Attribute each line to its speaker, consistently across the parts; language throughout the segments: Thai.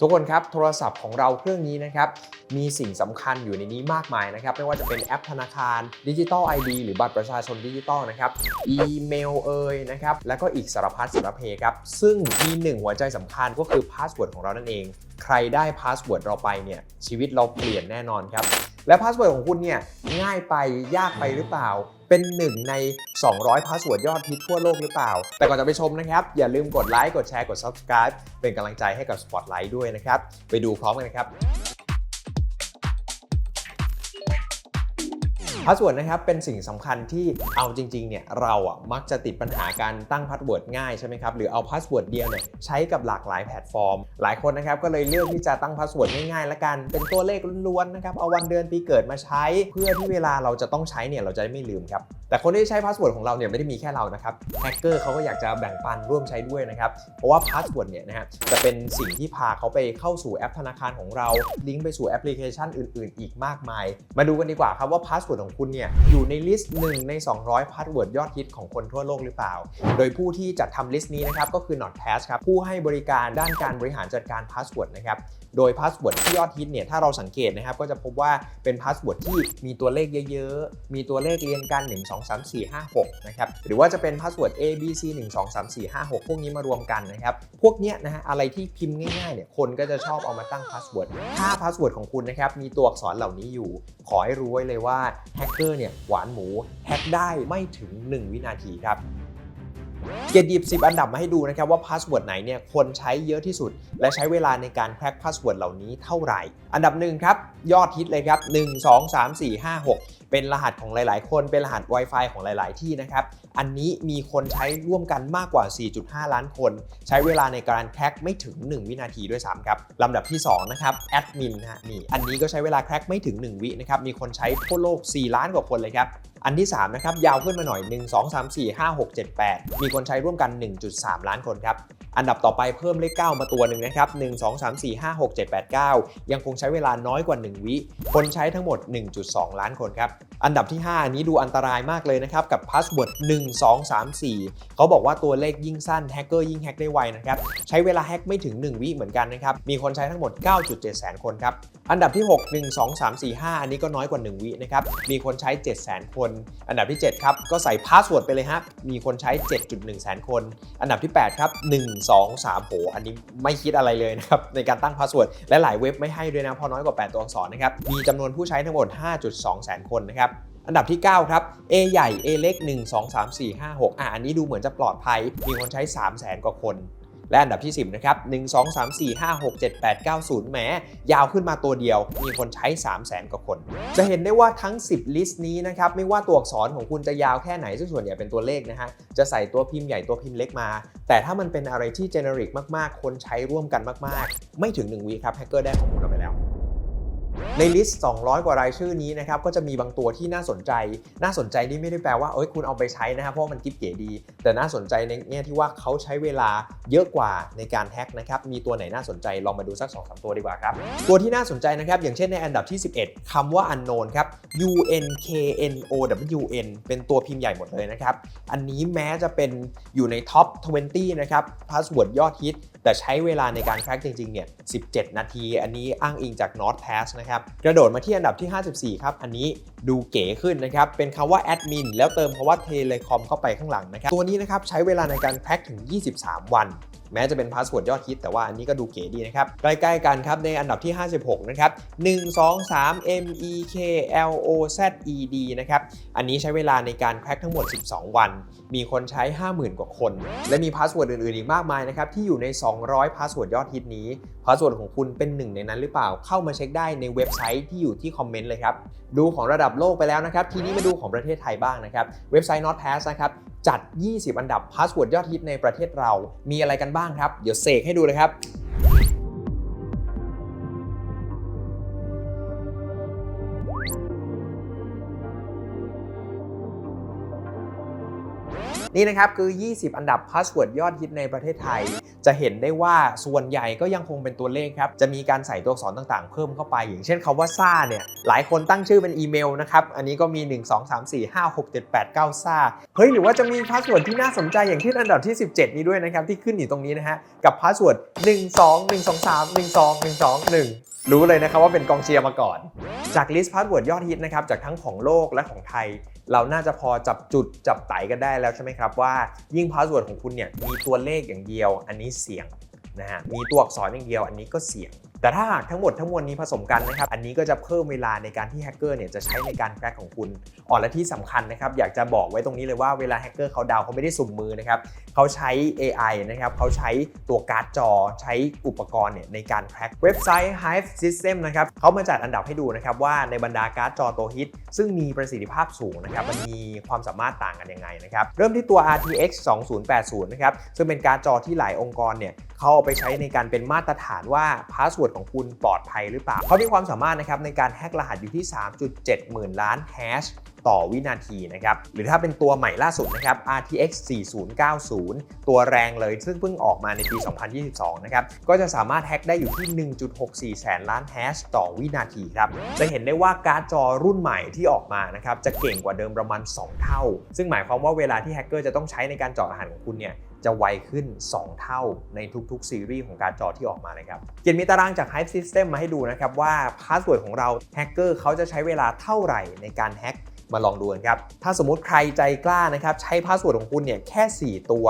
Speaker 1: ทุกคนครับโทรศัพท์ของเราเครื่องนี้นะครับมีสิ่งสำคัญอยู่ในนี้มากมายนะครับไม่ว่าจะเป็นแอปธนาคารดิจิ t a ล ID หรือบัตรประชาชนดิจิตอลนะครับอีเมลเอ่ยนะครับแล้วก็อีกสารพัดสารเพครับซึ่งมีหนึ่งหัวใจสำคัญก็คือพาสเวิร์ดของเรานั่นเอง ใครได้พาสเวิร์ดเราไปเนี่ยชีวิตเราเปลี่ยนแน่นอนครับและพาสเวิร์ดของคุณเนี่ยง่ายไปยากไปหรือเปล่า เป็นหนึ่งใน 200พาสเวิร์ดยอดฮิตทั่วโลกหรือเปล่า แต่ก่อนจะไปชมนะครับ อย่าลืมกดไลค์กดแชร์กด Subscribe เป็นกำลังใจให้กับ Spotlight ด้วยนะครับ ไปดูพร้อมกันนะครับ พาสเวิร์ดนะครับเป็นสิ่งสำคัญที่เอาจริงๆเนี่ยเราอะมักจะติดปัญหาการตั้งพาสเวิร์ดง่ายใช่ไหมครับหรือเอาพาสเวิร์ดเดียวเนี่ยใช้กับหลากหลายแพลตฟอร์ม หลายคนนะครับก็เลยเลือกที่จะตั้งพาสเวิร์ดง่ายๆละกันเป็นตัวเลขล้วนๆนะครับเอาวันเดือนปีเกิดมาใช้ เพื่อที่เวลาเราจะต้องใช้เนี่ยเราจะได้ไม่ลืมครับแต่คนที่ใช้พาสเวิร์ดของเราเนี่ยไม่ได้มีแค่เรานะครับแฮกเกอร์เขาก็อยากจะแบ่งปันร่วมใช้ด้วยนะครับ เพราะว่าพาสเวิร์ดเนี่ยนะฮะจะเป็นสิ่งที่พาเขาไปเข้าสู่แอปธนาคารของเรา ลิงก์ไปสู่แอปพลิเคชันอื่น ๆ อีกมากมาย มาดูกันดีกว่าครับว่าพาสเวิร์ดของคุณเนี่ยอยู่ในลิสต์หนึ่งใน 200พาสเวิร์ดยอดฮิตของคนทั่วโลกหรือเปล่า โดยผู้ที่จัดทำลิสต์นี้นะครับก็คือ NotPass ครับผู้ให้บริการด้านการบริหารจัดการพาสเวิร์ดนะครับโดยพาสเวิร์ดที่ยอดฮิตเนี่ยถ้าเราสังเกตนะครับก็จะพบว่าเป็นพาสเวิร์ดที่มีตัวเลขเยอะ ๆ มีตัวเลขเรียงกัน1 2 3 4 5 6นะครับหรือว่าจะเป็นพาสเวิร์ด A B C 1 2 3 4 5 6 พวกนี้มารวมกันนะครับ พวกเนี้ยนะฮะอะไรที่พิมพ์ง่ายๆเนี่ยคนก็จะชอบเอามาตั้งพาสเวิร์ดถ้าพาสเวิร์ดของคุณนะครับมีตัวอักษรเหล่านี้อยู่ ขอให้รู้ไว้เลยว่าแฮกเกอร์เนี่ยหวานหมูแฮกได้ไม่ถึง 1 วินาทีครับเกียรติหยิบ10 อันดับมาให้ดูนะครับว่าพาสเวิร์ดไหนเนี่ยคนใช้เยอะที่สุด และใช้เวลาในการแคร็กพาสเวิร์ดเหล่านี้เท่าไหร่ อันดับหนึ่งครับ ยอดฮิตเลยครับ 1 2 3 4 5 6เป็นรหัสของหลาย ๆ คน เป็นรหัส Wi-Fi ของหลาย ๆ ที่นะครับ อันนี้มีคนใช้ร่วมกันมากกว่า 4.5 ล้านคน ใช้เวลาในการแคร็กไม่ถึง 1 วินาทีด้วยซ้ำครับลำดับที่ 2 นะครับแอดมินนะฮะนี่อันนี้ก็ใช้เวลาแคร็กไม่ถึง 1 วินะครับมีคนใช้ทั่วโลก 4 ล้านกว่าคนเลยครับอันที่ 3 นะครับ ยาวขึ้นมาหน่อย 1 2 3 4 5 6 7 8 มีคนใช้ร่วมกัน 1.3 ล้านคนครับ อันดับต่อไปเพิ่มเลข 9 มาตัวหนึ่งนะครับ1 2 3 4 5 6 7 8 9 ยังคงใช้เวลาน้อยกว่า 1 วิ คนใช้ทั้งหมด 1.2 ล้านคนครับ อันดับที่ 5 อันนี้ดูอันตรายมากเลยนะครับ กับพาสเวิร์ด1 2 3 4 เขาบอกว่าตัวเลขยิ่งสั้นแฮกเกอร์ยิ่งแฮกได้ไวนะครับ ใช้เวลาแฮกไม่ถึง 1 วิเหมือนกันนะครับ มีคนใช้ทั้งหมด 9.7 แสนคนครับ อันดับที่ 6 1 2 3 4 5 อันนี้ก็น้อยกว่า 1 วินะครับ มีคนใช้ 7 แสนคนอันดับที่ 7 ครับ ก็ใส่พาสเวิร์ดไปเลยฮะ มีคนใช้ 7.1 แสนคน อันดับที่ 8 ครับ 1 2 3โหอันนี้ไม่คิดอะไรเลยนะครับ ในการตั้งพาสเวิร์ดและหลายเว็บไม่ให้ด้วยนะพราะน้อยกว่า 8 ตัวอักษรนะครับ มีจำนวนผู้ใช้ทั้งหมด 5.2 แสนคนนะครับอันดับที่ 9 ครับ A ใหญ่ A เล็ก 1 2 3 4 5 6 อะ อันนี้ดูเหมือนจะปลอดภัย มีคนใช้ 3 0 0แสนกว่าคน และอันดับที่ 10 นะครับ 1 2 3 4 5 6 7 8 9 0แหมยาวขึ้นมาตัวเดียว มีคนใช้ 3 0 0แสนกว่าคน จะเห็นได้ว่าทั้ง 10 ลิสต์นี้นะครับ ไม่ว่าตัวอักษรของคุณจะยาวแค่ไหนซึ่งส่วนใหญ่เป็นตัวเลขนะฮะ จะใส่ตัวพิมพ์ใหญ่ตัวพิมพ์เล็กมา แต่ถ้ามันเป็นอะไรที่เจเนริกมาก ๆ คนใช้ร่วมกันมาก ๆ ไม่ถึง1วีครับแฮกเกอร์ได้ข้อมูลเราไปแล้ว ในลิสต์ 200 กว่ารายชื่อนี้นะครับ ก็จะมีบางตัวที่น่าสนใจ น่าสนใจนี่ไม่ได้แปลว่าเอ้ยคุณเอาไปใช้นะครับ เพราะว่ามันกิ๊บเก๋ดี แต่น่าสนใจในแง่ที่ว่าเขาใช้เวลาเยอะกว่าในการแฮ็กนะครับ มีตัวไหนน่าสนใจลองมาดูสัก 2-3 ตัวดีกว่าครับ ตัวที่น่าสนใจนะครับ อย่างเช่นในอันดับที่ 11คำว่า unknown ครับ U N K N O W N เป็นตัวพิมพ์ใหญ่หมดเลยนะครับ อันนี้แม้จะเป็นอยู่ในท็อป 20 นะครับพาสเวิร์ดยอดฮิตแต่ใช้เวลาในการแคร็กจริงๆเนี่ย17 นาที อันนี้อ้างอิงจาก NordPass นะครับกระโดดมาที่อันดับที่ 54 ครับ อันนี้ดูเก๋ขึ้นนะครับ เป็นคำว่า admin แล้วเติมคำว่า telecom เข้าไปข้างหลังนะครับ ตัวนี้นะครับใช้เวลาในการแพ็คถึง 23 วัน แม้จะเป็นพาสเวิร์ดยอดฮิตแต่ว่าอันนี้ก็ดูเก๋ดีนะครับใกล้ๆกันครับในอันดับที่ 56 นะครับ 1 2 3 M E K L O Z E D นะครับ อันนี้ใช้เวลาในการแคร็กทั้งหมด 12 วัน มีคนใช้ 50,000 กว่าคน และมีพาสเวิร์ดอื่นๆ อีกมากมายนะครับ ที่อยู่ใน 200พาสเวิร์ดยอดฮิตนี้พาสเวิร์ดของคุณเป็นหนึ่งในนั้นหรือเปล่า เข้ามาเช็คได้ในเว็บไซต์ที่อยู่ที่คอมเมนต์เลยครับ ดูของระดับโลกไปแล้วนะครับ ทีนี้มาดูของประเทศไทยบ้างนะครับ เว็บไซต์ NotPass นะครับ จัด 20 อันดับพาสเวิร์ดยอดฮิตในประเทศเรา มีอะไรกันบ้างครับ เดี๋ยวเสกให้ดูเลยครับ นี่นะครับคือ 20 อันดับพาสเวิร์ดยอดฮิตในประเทศไทย จะเห็นได้ว่าส่วนใหญ่ก็ยังคงเป็นตัวเลขครับ จะมีการใส่ตัวอักษรต่างๆ เพิ่มเข้าไป อย่างเช่นคาว่าซ่าเนี่ย หลายคนตั้งชื่อเป็นอีเมลนะครับ อันนี้ก็มี 1 2 3 4 5 6 7 8 9ซ่า เฮ้ย หรือว่าจะมีพาสเวิร์ดที่น่าสนใจอย่างที่อันดับที่ 17 นี้ด้วยนะครับที่ขึ้นอยู่ตรงนี้นะฮะ กับพาสเวิร์ด1 2 1 2 3 1 2 1 2 1 รู้เลยนะครับว่าเป็นกองเชียร์มาก่อนจากลิสต์พาสเวิร์ดยอดฮิตนะครับจากทั้งของโลกและของไทย เราน่าจะพอจับจุดจับไตกันได้แล้วใช่ไหมครับว่ายิ่งพาสเวิร์ดของคุณเนี่ยมีตัวเลขอย่างเดียว อันนี้เสี่ยงนะฮะมีตัวอักษรอย่างเดียว อันนี้ก็เสี่ยง แต่ถ้าหากทั้งหมดทั้งมวลนี้ผสมกันนะครับ อันนี้ก็จะเพิ่มเวลาในการที่แฮกเกอร์เนี่ยจะใช้ในการแคร็กของคุณอ๋อและที่สำคัญนะครับ อยากจะบอกไว้ตรงนี้เลยว่าเวลาแฮกเกอร์เขาดาวเขาไม่ได้สุ่มมือนะครับเขาใช้ AI นะครับเขาใช้ตัวการ์ดจอใช้อุปกรณ์เนี่ยในการแคร็กเว็บไซต์ Hive System นะครับเขามาจัดอันดับให้ดูนะครับว่าในบรรดาการ์ดจอตัวฮิต ซึ่งมีประสิทธิภาพสูงนะครับมันมีความสามารถต่างกันยังไงนะครับเริ่มที่ตัว RTX 2080นะครับซึ่งเป็นการ์ดจอที่หลายองค์กรเนี่ยเขาเอาไปใช้ในการเป็นมาตรฐานว่าพาสเวิร์ดของคุณปลอดภัยหรือเปล่าเขามีความสามารถนะครับในการแฮกรหัสอยู่ที่ 3.7 หมื่นล้านแฮชต่อวินาทีนะครับ หรือถ้าเป็นตัวใหม่ล่าสุดนะครับ RTX 4090 ตัวแรงเลยซึ่งเพิ่งออกมาในปี 2022 นะครับ ก็จะสามารถแฮกได้อยู่ที่ 1.64 แสนล้านแฮชต่อวินาทีครับ จะเห็นได้ว่าการ์ดจอรุ่นใหม่ที่ออกมานะครับ จะเก่งกว่าเดิมประมาณ 2 เท่า ซึ่งหมายความว่าเวลาที่แฮกเกอร์จะต้องใช้ในการเจาะรหัสของคุณเนี่ย จะไวขึ้น 2 เท่าในทุกๆ ซีรีส์ของการ์ดจอที่ออกมาเลยครับ เกียนมีตารางจาก Hive System มาให้ดูนะครับว่าพาสเวิร์ดของเราแฮกเกอร์เขาจะใช้เวลาเท่าไหร่ในการแฮกมาลองดูกันครับ ถ้าสมมติใครใจกล้านะครับ ใช้พาสเวิร์ดของคุณเนี่ยแค่ 4 ตัว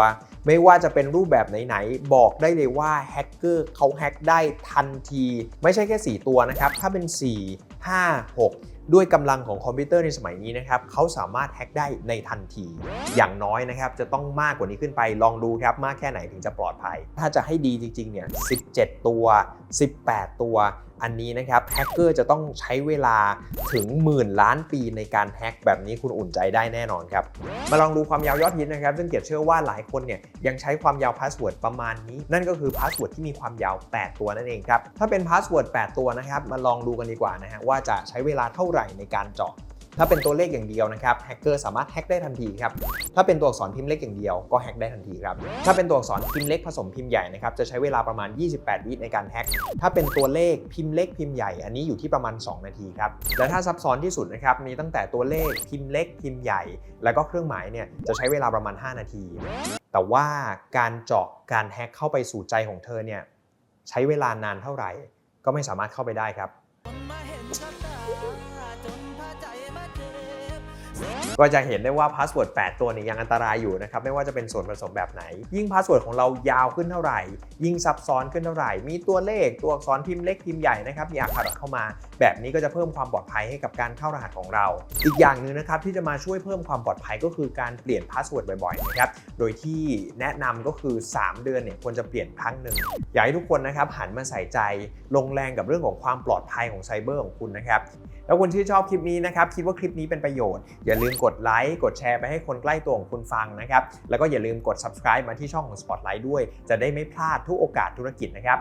Speaker 1: ไม่ว่าจะเป็นรูปแบบไหน ๆ บอกได้เลยว่าแฮกเกอร์เขาแฮกได้ทันที ไม่ใช่แค่ 4 ตัวนะครับ ถ้าเป็น 4 5 6 ด้วยกำลังของคอมพิวเตอร์ในสมัยนี้นะครับเขาสามารถแฮ็กได้ในทันที อย่างน้อยนะครับจะต้องมากกว่านี้ขึ้นไปลองดูครับมากแค่ไหนถึงจะปลอดภัย ถ้าจะให้ดีจริงๆเนี่ย17 ตัว 18 ตัวอันนี้นะครับแฮกเกอร์จะต้องใช้เวลาถึงหมื่นล้านปีในการแฮกแบบนี้คุณอุ่นใจได้แน่นอนครับ มาลองดูความยาวยอดฮิตนะครับ ซึ่งเกียรติเชื่อว่าหลายคนเนี่ยยังใช้ความยาวพาสเวิร์ดประมาณนี้ นั่นก็คือพาสเวิร์ดที่มีความยาว 8 ตัวนั่นเองครับ ถ้าเป็นพาสเวิร์ด8ตัวนะครับ มาลองดูกันดีกว่านะฮะว่าจะใช้เวลาเท่าไหร่ในการเจาะ ถ้าเป็นตัวเลขอย่างเดียวนะครับแฮกเกอร์สามารถแฮกได้ทันทีครับถ้าเป็นตัวอักษรพิมพ์เล็กอย่างเดียวก็แฮกได้ทันทีครับถ้าเป็นตัวอักษรพิมพ์เล็กผสมพิมพ์ใหญ่นะครับจะใช้เวลาประมาณ 28 วิในการแฮกถ้าเป็นตัวเลขพิมพ์เล็กพิมพ์ใหญ่ อันนี้อยู่ที่ประมาณ 2 นาทีครับและถ้าซับซ้อนที่สุดนะครับมีตั้งแต่ตัวเลขพิมพ์เล็กพิมพ์ใหญ่ แล้วก็เครื่องหมายเนี่ยจะใช้เวลาประมาณ 5 นาที แต่ว่าการเจาะการแฮกเข้าไปสู่ใจของเธอเนี่ยใช้เวลานานเท่าไหร่ ก็ไม่สามารถเข้าไปได้ครับ ก็จะเห็นได้ว่าพาสเวิร์ด8ตัวนี้ยังอันตรายอยู่นะครับไม่ว่าจะเป็นส่วนผสมแบบไหน ยิ่งพาสเวิร์ดของเรายาวขึ้นเท่าไหร่ ยิ่งซับซ้อนขึ้นเท่าไหร่ มีตัวเลขตัวอักษรพิมพ์เล็กพิมพ์ใหญ่นะครับมีอักขระเข้ามา แบบนี้ก็จะเพิ่มความปลอดภัยให้กับการเข้ารหัสของเรา อีกอย่างหนึ่งนะครับที่จะมาช่วยเพิ่มความปลอดภัยก็คือการเปลี่ยนพาสเวิร์ดบ่อยๆนะครับโดยที่แนะนำก็คือ 3 เดือนเนี่ยควรจะเปลี่ยนครั้งหนึ่งอยากให้ทุกคนนะครับหันมาใส่ใจลงแรงกับเรื่องของความปลอดภัยของไซเบอร์ของคุณนะครับ แล้วคุณที่ชอบคลิปนี้นะครับคิดว่าคลิปนี้เป็นประโยชน์ อย่าลืมกดไลค์กดแชร์ไปให้คนใกล้ตัวของคุณฟังนะครับแล้วก็อย่าลืมกด subscribe มาที่ช่องของ Spotlight ด้วย จะได้ไม่พลาดทุกโอกาสธุรกิจนะครับ